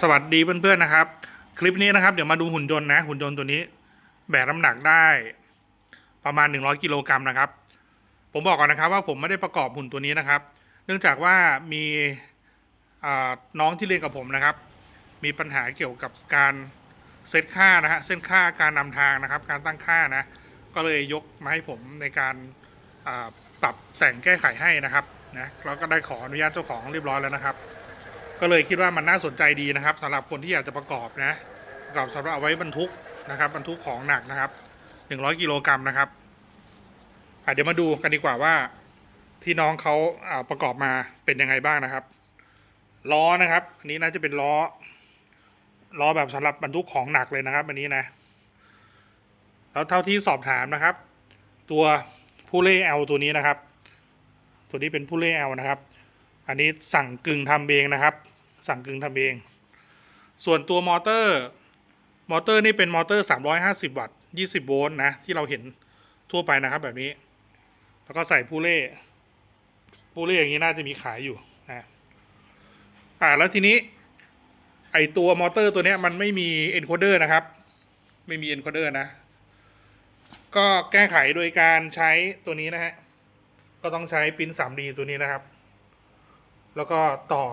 สวัสดีเพื่อนๆนะครับ คลิปนี้นะครับเดี๋ยวมาดูหุ่นยนต์นะ หุ่นยนต์ตัวนี้แบกน้ำหนักได้ประมาณ 100 กิโลกรัมนะครับ ผมบอกก่อนนะครับว่าผมไม่ได้ประกอบหุ่นตัวนี้นะครับ เนื่องจากว่ามีน้องที่เรียนกับผมนะครับ มีปัญหาเกี่ยวกับการเซตค่านะฮะเส้นค่าการนำทางนะครับ การตั้งค่านะก็เลยยกมาให้ผมในการปรับแต่งแก้ไขให้นะครับนะแล้วก็ได้ขออนุญาตเจ้าของเรียบร้อยแล้วนะครับ ก็เลยคิดว่ามันน่าสนใจดีนะครับสำหรับคนที่อยากจะประกอบนะประกอบสำหรับเอาไว้บรรทุกนะครับบรรทุกของหนักนะครับ100กิโลกรัมนะครับเดี๋ยวมาดูกันดีกว่าว่า ที่น้องเขาอ่าประกอบมาเป็นยังไงบ้างนะครับล้อนะครับอันนี้น่าจะเป็นล้อล้อแบบสำหรับบรรทุกของหนักเลยนะครับ อันนี้นะแล้วเท่าที่สอบถามนะครับ ตัวผู้เล่เอลตัวนี้นะครับ ตัวนี้เป็นผู้เล่เอลนะครับ อันนี้สั่งกึ่งทำเองนะครับ สั่งกึ่งทำเอง ส่วนตัวมอเตอร์ มอเตอร์นี่เป็นมอเตอร์ 350 วัตต์ 20 โวลต์นะ ที่เราเห็นทั่วไปนะครับแบบนี้ แล้วก็ใส่ผู้เล่ผู้เล่อย่างนี้น่าจะมีขายอยู่นะอ่าแล้วทีนี้ ไอตัวมอเตอร์ตัวเนี้ยมันไม่มีเอนโคเดอร์นะครับ ไม่มีเอนโคเดอร์นะ ก็แก้ไขโดยการใช้ตัวนี้นะฮะ ก็ต้องใช้ปิ้น 3D ตัวนี้นะครับ แล้วก็ต่อ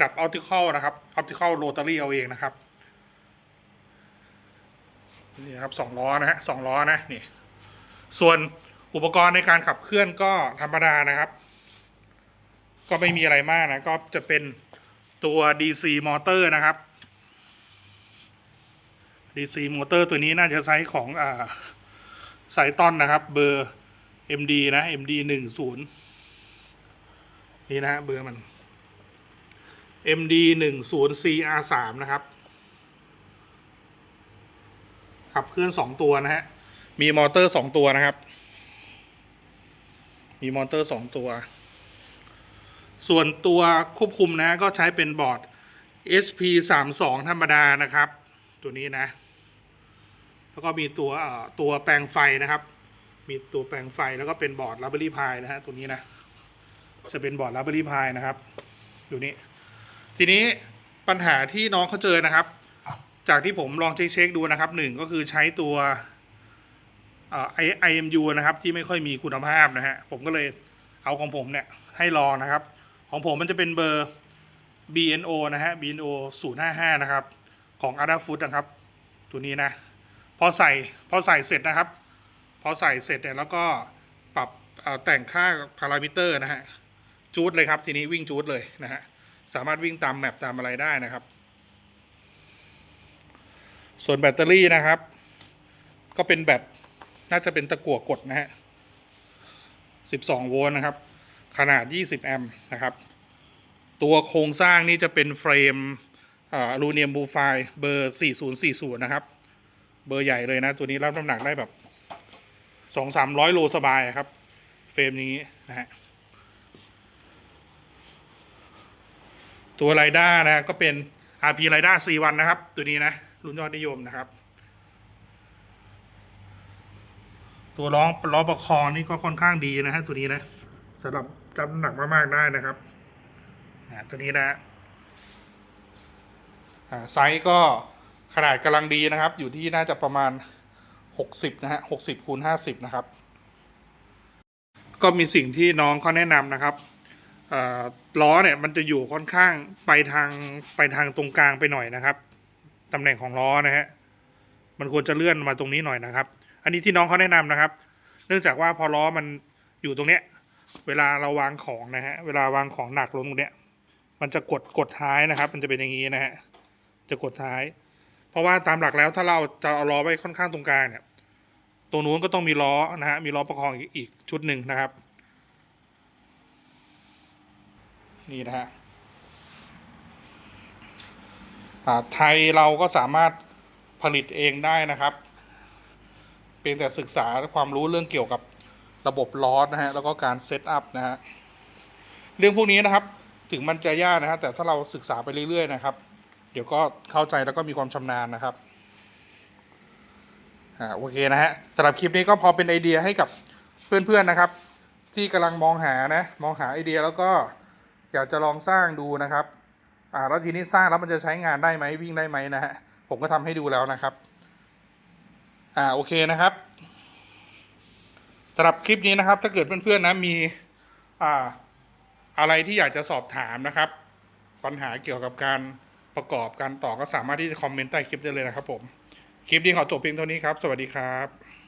กับ optical นะครับ optical rotary เอาเองนะครับนี่ครับสองล้อนะฮะสองล้อนะนี่ส่วนอุปกรณ์ในการขับเคลื่อนก็ธรรมดานะครับ ก็ไม่มีอะไรมากนะ ก็จะเป็นตัว DC มอเตอร์นะครับ DC มอเตอร์ตัวนี้น่าจะใช้ของอ่าสายต้อนนะครับเบอร์ MD นะ MD หนึ่งศูนย์นี่นะฮะเบอร์มัน MD หนึ่งศูนย์ CR สามนะครับ ขับเคลื่อนสองตัวนะฮะ มีมอเตอร์สองตัวนะครับ มีมอเตอร์สองตัว ส่วนตัวควบคุมนะก็ใช้เป็นบอร์ด SP สามสองธรรมดานะครับ ตัวนี้นะ แล้วก็มีตัวตัวแปลงไฟนะครับ มีตัวแปลงไฟแล้วก็เป็นบอร์ด Raspberry Pi นะฮะ ตัวนี้นะ จะเป็นบอร์ด Raspberry Pi นะครับ ตัวนี้ ทีนี้ปัญหาที่น้องเขาเจอนะครับ จากที่ผมลองเช็คดูนะครับหนึ่งก็คือใช้ตัวเอ่อ I- IMU นะครับ ที่ไม่ค่อยมีคุณภาพนะฮะผมก็เลยเอาของผมเนี่ย ให้ลองนะครับ ของผมมันจะเป็นเบอร์ BNO นะฮะ BNO 055 นะครับ ของ a d a f o o d นะครับ ตัวนี้นะ พอใส่พอใส่เสร็จนะครับ พอใส่เสร็จเนี่ยแล้วก็ปรับแต่งค่าพารามิเตอร์นะฮะจูดเลยครับ ทีนี้วิ่งจูดเลยนะฮะ สามารถวิ่งตามแมปตามอะไรได้นะครับ ส่วนแบตเตอรี่นะครับ ก็เป็นแบตน่าจะเป็นตะกั่วกดนะฮะ12 โวลต์นะครับ ขนาด 20 แอมป์นะครับ ตัวโครงสร้างนี่จะเป็นเฟรมอลูมิเนียมบูไฟเบอร์ 4040 นะครับ เบอร์ใหญ่เลยนะ ตัวนี้รับน้ำหนักได้แบบ 2-300 โลสบายครับ เฟรมนี้นะฮะ ตัวไรด้านะก็เป็น RP ไรด้า4วันนะครับ ตัวนี้นะรุ่นยอดนิยมนะครับ ตัวล้อล้อประคองนี่ก็ค่อนข้างดีนะฮะตัวนี้นะสำหรับรับน้ำหนักมากๆได้นะครับอ่าตัวนี้นะไซส์ก็ขนาดกำลังดีนะครับ อยู่ที่น่าจะประมาณ 60 นะฮะ60คูณ50 นะครับ ก็มีสิ่งที่น้องเขาแนะนำนะครับ ล้อเนี่ยมันจะอยู่ค่อนข้างไปทางไปทางตรงกลางไปหน่อยนะครับตำแหน่งของล้อนะฮะมันควรจะเลื่อนมาตรงนี้หน่อยนะครับ อันนี้ที่น้องเขาแนะนำนะครับ เนื่องจากว่าพอล้อมันอยู่ตรงเนี้ยเวลาเราวางของนะฮะเวลาวางของหนักลงตรงเนี้ยมันจะกดกดท้ายนะครับ มันจะเป็นอย่างนี้นะฮะจะกดท้าย เพราะว่าตามหลักแล้วถ้าเราจะเอาล้อไว้ค่อนข้างตรงกลางเนี่ยตรงนู้นก็ต้องมีล้อนะฮะมีล้อประคองอีกชุดหนึ่งนะครับ นี่นะฮะไทยเราก็สามารถผลิตเองได้นะครับเพียงแต่ศึกษาความรู้เรื่องเกี่ยวกับระบบล้อนะฮะแล้วก็การเซตอัพนะฮะเรื่องพวกนี้นะครับถึงมันจะยากนะฮะแต่ถ้าเราศึกษาไปเรื่อยๆนะครับ เดี๋ยวก็เข้าใจแล้วก็มีความชำนาญนะครับอ่าโอเคนะฮะสำหรับคลิปนี้ก็พอเป็นไอเดียให้กับเพื่อนๆนะครับ ที่กำลังมองหานะมองหาไอเดียแล้วก็ อยากจะลองสร้างดูนะครับอ่าแล้วทีนี้สร้างแล้วมันจะใช้งานได้ไหมวิ่งได้ไหมนะฮะผมก็ทำให้ดูแล้วนะครับอ่าโอเคนะครับสำหรับคลิปนี้นะครับ ถ้าเกิดเพื่อนๆนะมีอ่าอะไรที่อยากจะสอบถามนะครับ ปัญหาเกี่ยวกับการประกอบการต่อก็สามารถที่จะคอมเมนต์ใต้คลิปได้เลยนะครับผม คลิปนี้ขอจบเพียงเท่านี้ครับ สวัสดีครับ